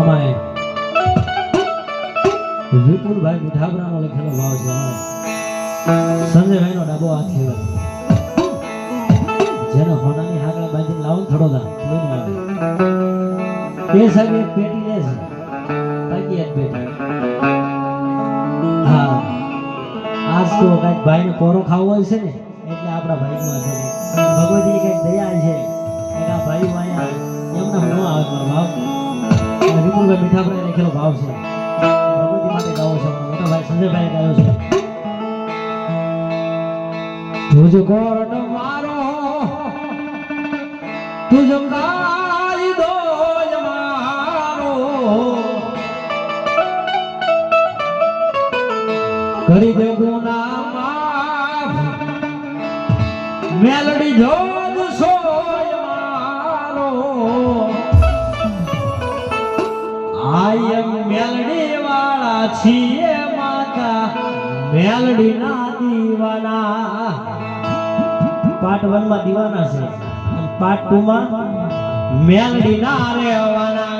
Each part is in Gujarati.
અમારે વિપુલભાઈ મીઠાબરાનો લખેલો ભાવ છે અમારે. સંજયભાઈનો ડાબો હાથ ખેલો જેને હોનાની હાકડા બાંધીને લાવો થોડો દા લોહીનું આવે એ સાહેબ એક પેટી લે છે. બાકી એક પેટી. હા. આજ તો કંઈક ભાઈને કોરો ખાવો હોય છે ને, એટલે આપણા ભાઈમાં છે ભગવતી કંઈક દયા છે. એના ભાઈ અહીંયા એમના ન આવે મારો ભાવ વિપુલભાઈ મીઠાભાઈ લખેલો ભાવ છે. ભગવતી માટે ગાવો છે મોટા ભાઈ સંજયભાઈ ગાયો છે તુજ કોરટ મારો તુજ ગાઈ દોજ મારો. કરી દે છીએ માતા મેલડી ના દીવાના. પાર્ટ 1 માં દીવાના છે. પાર્ટ 2 માં મેલડી ના રહેવાના.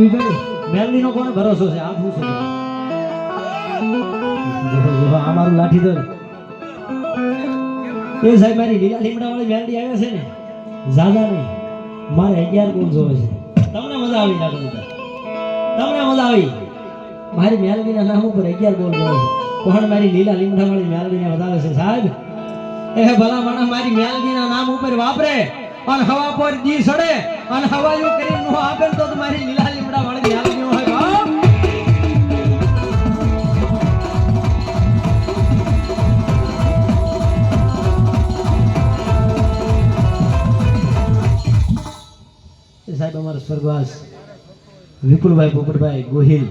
વિજય મહેંદીનો કોને ભરોસો છે? આ શું છે? જો જો, આ મારું લાઠી દો એ સાહેબ, મારી લીલા લીમડા વાળી મેલડી આવે છે ને, ઝાઝા નહીં. મારે અગિયાર ગુણ જોવે છે. તમને મજા આવી લાગે તમને મજા આવી? મારી મેલડીના નામ ઉપર અગિયાર ગુણ જોવે છે. કોણ મારી લીલા લીમડા વાળી મેલડીને વધારે છે સાહેબ? એ ભલા માણસ મારી મેલડીના નામ ઉપર વાપરે અને હવા પર દી સડે. અને હવાયું કરીને નો આપે તો તમારી લીલા લીમડા વાળી હોય સાહેબ અમારા સ્વર્ગવાસ વિપુલભાઈ પોપટભાઈ ગોહિલ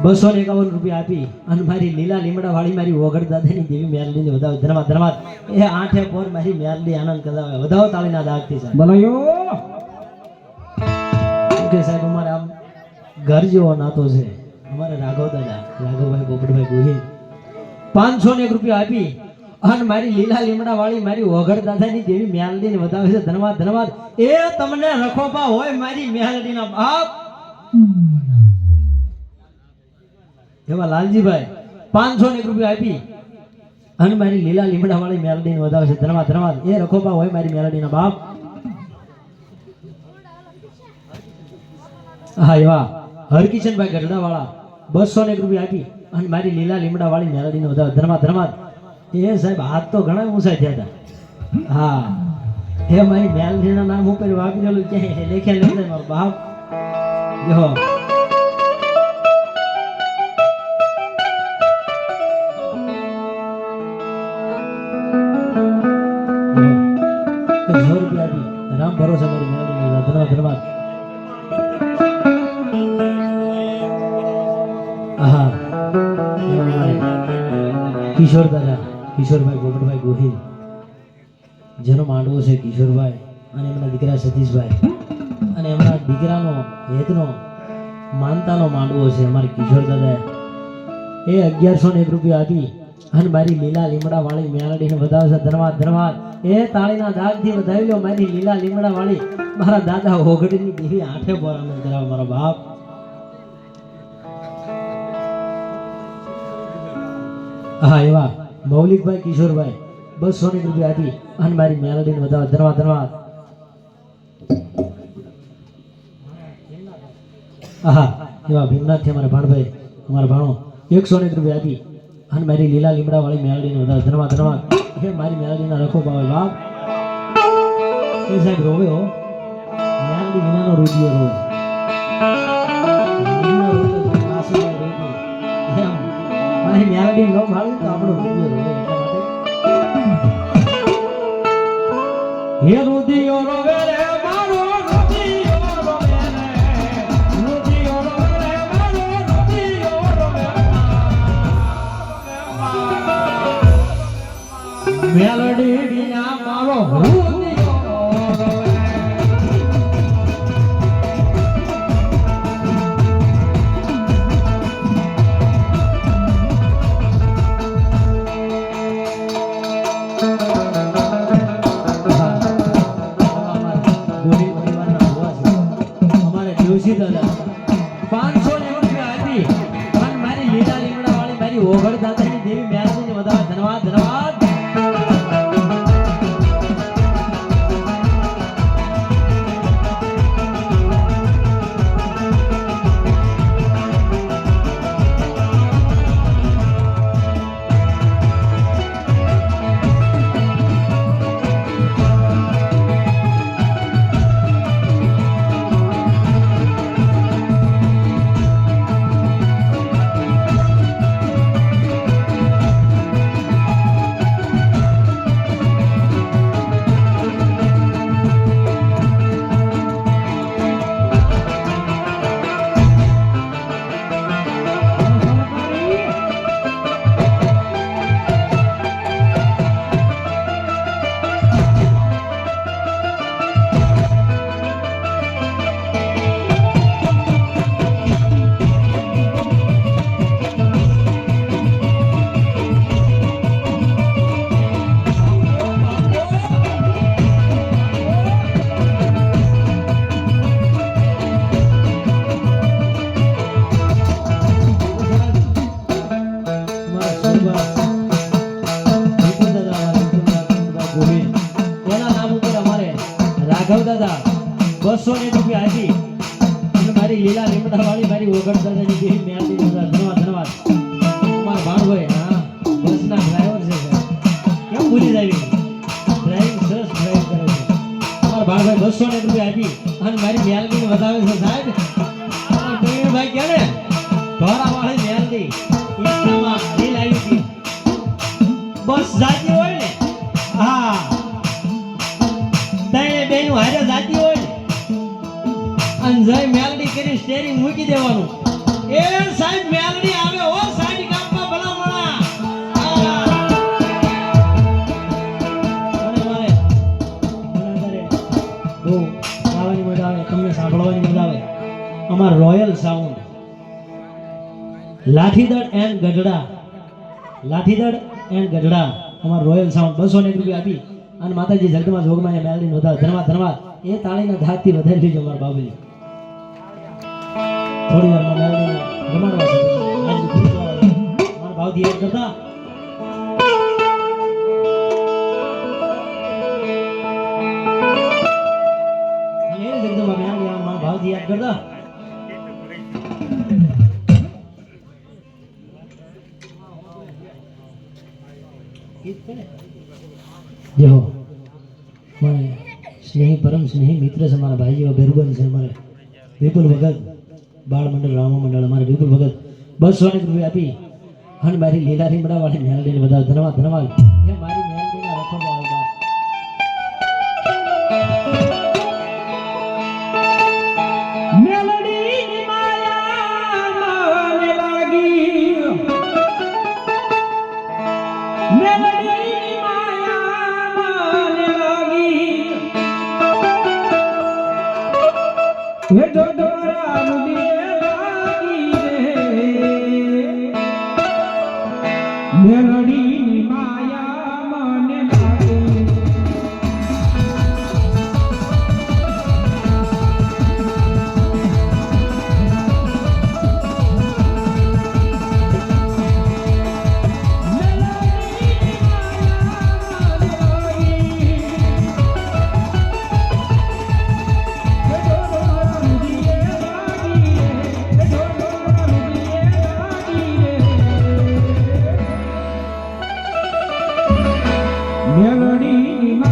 બસો ને એકાવન રૂપિયા આપી અને મારી લીલા લીમડા વાળી મારી ઓગળ દાદાની દેવી મેરલીને વધાવે. ધર્મા ધર્મા એ આઠે પોર મારી મેરલી આનંદ કરાવે. વધાવો તાળીના દાગથી સાહેબ. બોલાયો. ઓકે સાહેબ અમારે આમ ઘર જેવો નાતો છે. અમારે રાઘવ દાદા રાઘવભાઈ પોપટભાઈ ગોહિલ. પાંચસો ને એક રૂપિયા આપી અને મારી લીલા લીમડા વાળી મારી ઓઘડ દાદાની દેવી મેલડીને વધાવે છે. ધન્યવાદ ધન્યવાદ. એ તમને રખોપા હોય મારી મેલડીના બાપ. એવા લાલજીભાઈ પાંચસો ને રૂપિયા આપી. અને મારી લીલા લીમડા વાળી મેલડીને વધાવે છે. ધનવાદ ધન્યવાદ એ રખોપા હોય મારી મેલડીના બાપ. હા, એવા. હરકિશનભાઈ ગઢડાવાળા બસો ને રૂપિયા આપી અને મારી લીલા લીમડા વાળી મેલડીને વધારે ધર્માદ ધર્માદ એ સાહેબ હાથ તો ઘણા ઊંચા થયા હતા. હા. એ મારી મેલડીના નામ ઉપર વાપરેલું ક્યાંય લેખ્યા મારો બાપ. જો. ધન્યવાદ ધન્યવાદ આહા. કિશોર દાદા કિશોરભાઈ ગોપડભાઈ ગોહિલ. જેનો માંડવો છે કિશોરભાઈ અને એમના દીકરા સતીશભાઈ. અને એમના દીકરાનો હેતનો, માનતાનો માંડવો છે અમારા કિશોર દાદા એ અગિયારસો ને એક રૂપિયા આપી અને મારી લીલા લીમડા વાળી મેલડીને છે ધન્યવાદ ધન્યવાદ. એ તાળીના દાગથી વધાવી લો મારી લીલા લીમડા વાળી મારા દાદા ઓગડીની દેવી આઠે બોર આનંદ કરાવે મારો બાપ. હા, એવા મૌલિકભાઈ, કિશોરભાઈ બસો ની રૂપિયા આપી અને મારી મેલડીને વધાવે ધન્યવાદ ધન્યવાદ આહા, એવા ભીમનાથથી અમારા ભાણભાઈ, અમારા ભાણો. એકસો ને રૂપિયા આપી અને મારી લીલા લીમડા વાળી મેલડીને વધાવે ધન્યવાદ ધન્યવાદ હે મારી મેલડીના રખો પાવે બાપ એ સાહેબ રોવે હો મેલડી વિનાનો રૂપિયો રોવે મારી મેલડી ન ભાળી તો આપણો રૂપિયો રોવે એટલા માટે. હે રુદિયો મેલડી મારો રોવે અમારે જોશી દાદા પાંચસો બસો ને રૂપિયા આપી મારી લીલા લીમડા વાળી મારી ઓગણ દાદાની બે મેળવી દીધા ધન્યવાદ. ધન્યવાદ અમારા ભાણભાઈ હા. બસના ડ્રાઈવર છે કેમ ભૂલી જાય ડ્રાઈવિંગ સરસ ડ્રાઈવ કરે છે. મારા ભાણભાઈ બસો ને રૂપિયા આપી. અને મારી મેલડીને વધાવે છે સાહેબ. ભાઈ કે ને ઢોરાવાળી મેલડી ઈસ્ટામાં ગઢડા. લાઠીદળ એન્ડ ગઢડા. અમારો રોયલ સાઉન્ડ બસો ને રૂપિયા આપી. અને માતાજી જગદમાં જોગમાં એ વધારે. ધન્યવાદ ધન્યવાદ. એ તાળીના ધાકથી વધારી લેજો અમારા બાબુજી. થોડી વાર મેલડીને રમાડવા છે. અમારા ભાવથી યાદ કરતા? મેલડી મારા ભાવથી યાદ કરતા? જય હો મારે સ્નેહી, પરમ સ્નેહી મિત્ર છે મારા ભાઈ જેવા બેરુબન છે મારે વિપુલ ભગત, બાળ મંડળ, રામા મંડળ, અમારે વિપુલ ભગત. બસો ને રૂપિયા આપી. અને મારી લીલાથી રીમડા વાળી મેલડીને બધા ધન્યવાદ ધન્યવાદ મારી મેલડીની મેલડીની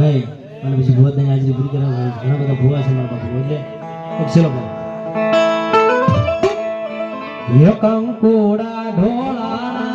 એક અને પછી ભુવાદાની હાજરી પૂરી કરાવે ઘણા બધા ભૂવા છે મારા બાપુ એટલે એક છેલ્લો ભાવ યકંકુડા ઢોળાના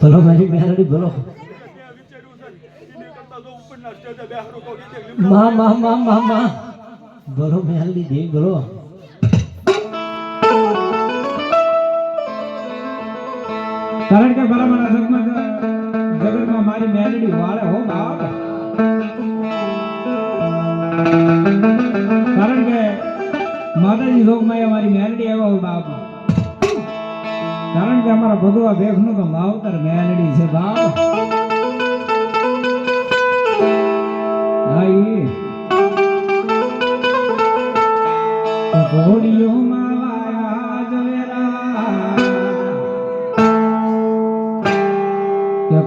ભલો મારી મેલડી ભલો. માં માં માં માં માં. ભલો મેલડી દેવી ભલો. કારણ કે જગમાં જગતમાં મારી મેલડી વાળે હો બાપ કારણ કે માતાજી લોકમાં મારી મેલડી આવ્યા હો, બાપ. કારણ કે અમારા ભગવા ભેખનું તો માવતર મેલડી છે, બાપ. હા, ઈ. ઘોડીઓમાં વાયા જવેરા કે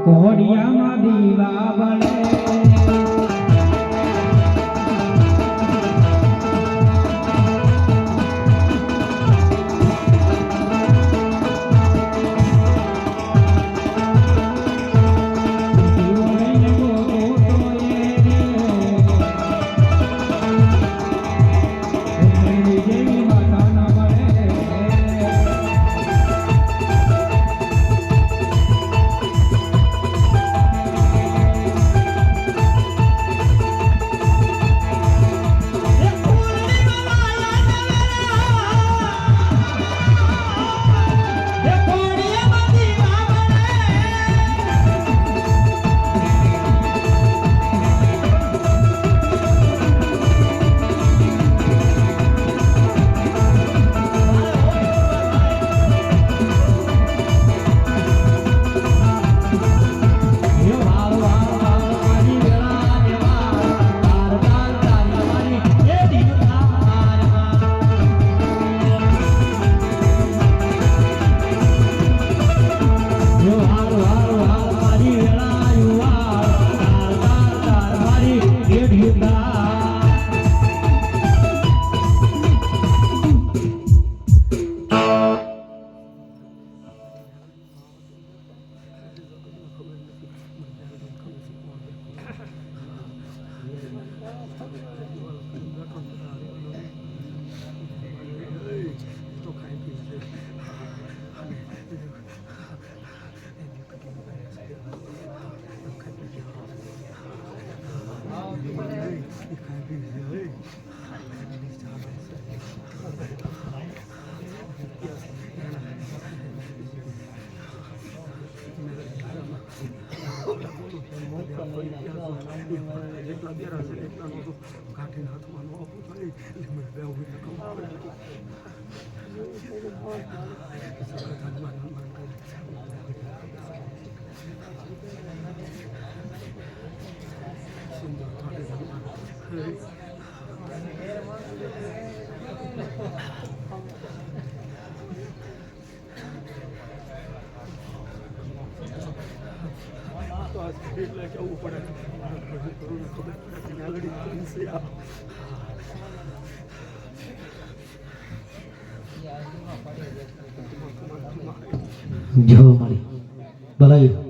એટલે કેવું પડે કરુણ ખબર આગળ ঝো মারি। বলাই।